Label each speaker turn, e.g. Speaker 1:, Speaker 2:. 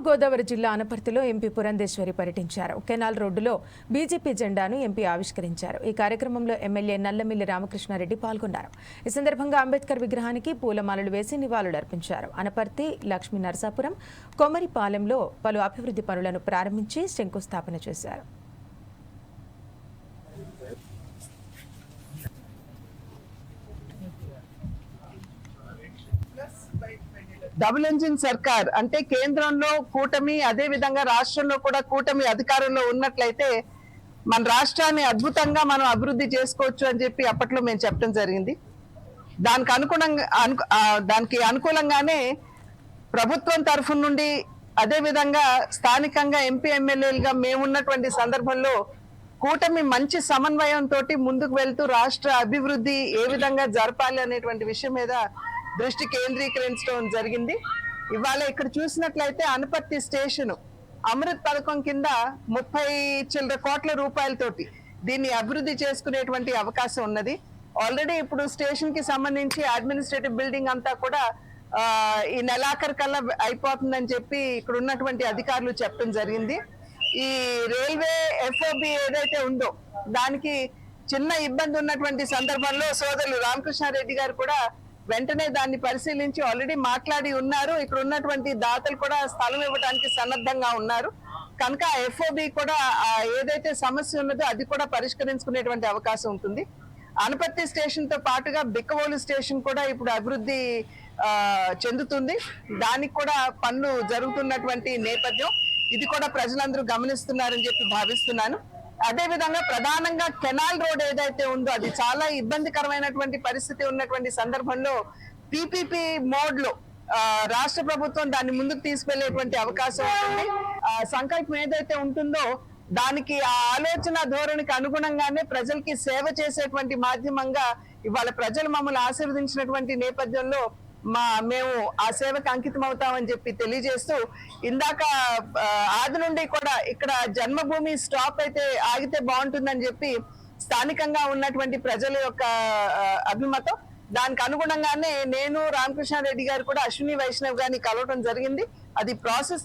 Speaker 1: తూర్పుగోదావరి జిల్లా అనపర్తిలో ఎంపీ పురంధేశ్వరి పర్యటించారు. కెనాల్ రోడ్డులో బీజేపీ జెండాను ఎంపీ ఆవిష్కరించారు. ఈ కార్యక్రమంలో ఎమ్మెల్యే నల్లమిల్లి రామకృష్ణారెడ్డి పాల్గొన్నారు. ఈ సందర్భంగా అంబేద్కర్ విగ్రహానికి పూలమాలలు వేసి నివాళులర్పించారు. అనపర్తి లక్ష్మీ నరసాపురం కొమరిపాలెంలో పలు అభివృద్ధి పనులను ప్రారంభించి శంకుస్థాపన చేశారు.
Speaker 2: డబుల్ ఇంజిన్ సర్కార్ అంటే కేంద్రంలో కూటమి అదే విధంగా రాష్ట్రంలో కూడా కూటమి అధికారంలో ఉన్నట్లయితే మన రాష్ట్రాన్ని అద్భుతంగా మనం అభివృద్ధి చేసుకోవచ్చు అని చెప్పి అప్పట్లో మేము చెప్పడం జరిగింది. దానికి అనుగుణంగా అను- దానికి అనుకూలంగానే ప్రభుత్వం తరఫు నుండి అదే విధంగా స్థానికంగా ఎంపీ ఎమ్మెల్యేలుగా మేమున్నటువంటి సందర్భంలో కూటమి మంచి సమన్వయంతో ముందుకు వెళ్తూ రాష్ట్ర అభివృద్ధి ఏ విధంగా జరపాలి అనేటువంటి విషయం మీద దృష్టి కేంద్రీకరించడం జరిగింది. ఇవాళ ఇక్కడ చూసినట్లయితే అనపర్తి స్టేషను అమృత్ పథకం కింద ముప్పై చిల్లర కోట్ల రూపాయలతోటి దీన్ని అభివృద్ధి చేసుకునేటువంటి అవకాశం ఉన్నది. ఆల్రెడీ ఇప్పుడు స్టేషన్కి సంబంధించి అడ్మినిస్ట్రేటివ్ బిల్డింగ్ అంతా కూడా ఈ నెలాఖరు కల్లా అయిపోతుందని చెప్పి ఇక్కడ ఉన్నటువంటి అధికారులు చెప్పడం జరిగింది. ఈ రైల్వే ఎఫ్ఓబి ఏదైతే ఉందో దానికి చిన్న ఇబ్బంది ఉన్నటువంటి సందర్భంలో సోదరులు రామకృష్ణారెడ్డి గారు కూడా వెంటనే దాన్ని పరిశీలించి ఆల్రెడీ మాట్లాడి ఉన్నారు. ఇక్కడ ఉన్నటువంటి దాతలు కూడా స్థలం ఇవ్వడానికి సన్నద్ధంగా ఉన్నారు. కనుక ఎఫ్ఓబి కూడా ఏదైతే సమస్య ఉన్నదో అది కూడా పరిష్కరించుకునేటువంటి అవకాశం ఉంటుంది. అనపర్తి స్టేషన్తో పాటుగా బిక్కవోలు స్టేషన్ కూడా ఇప్పుడు అభివృద్ధి చెందుతుంది. దానికి కూడా పనులు జరుగుతున్నటువంటి నేపథ్యం. ఇది కూడా ప్రజలందరూ గమనిస్తున్నారని చెప్పి భావిస్తున్నాను. అదే విధంగా ప్రధానంగా కెనాల్ రోడ్ ఏదైతే ఉందో అది చాలా ఇబ్బందికరమైనటువంటి పరిస్థితి ఉన్నటువంటి సందర్భంలో పిపిపి మోడ్లో రాష్ట్ర ప్రభుత్వం దాన్ని ముందుకు తీసుకెళ్ళేటువంటి అవకాశం ఉంటుంది. సంకల్పం ఏదైతే ఉంటుందో దానికి ఆ ఆలోచన ధోరణికి అనుగుణంగానే ప్రజలకి సేవ చేసేటువంటి మాధ్యమంగా ఇవాళ ప్రజలు మమ్మల్ని ఆశీర్వదించినటువంటి నేపథ్యంలో మా మేము ఆ సేవకు అంకితం అవుతామని చెప్పి తెలియజేస్తూ ఇందాక ఆది నుండి కూడా ఇక్కడ జన్మభూమి స్టాప్ అయితే ఆగితే బాగుంటుందని చెప్పి స్థానికంగా ఉన్నటువంటి ప్రజల యొక్క అభిమతం. దానికి అనుగుణంగానే నేను రామకృష్ణారెడ్డి గారు కూడా అశ్విని వైష్ణవ్ గారిని కలవడం జరిగింది. అది ప్రాసెస్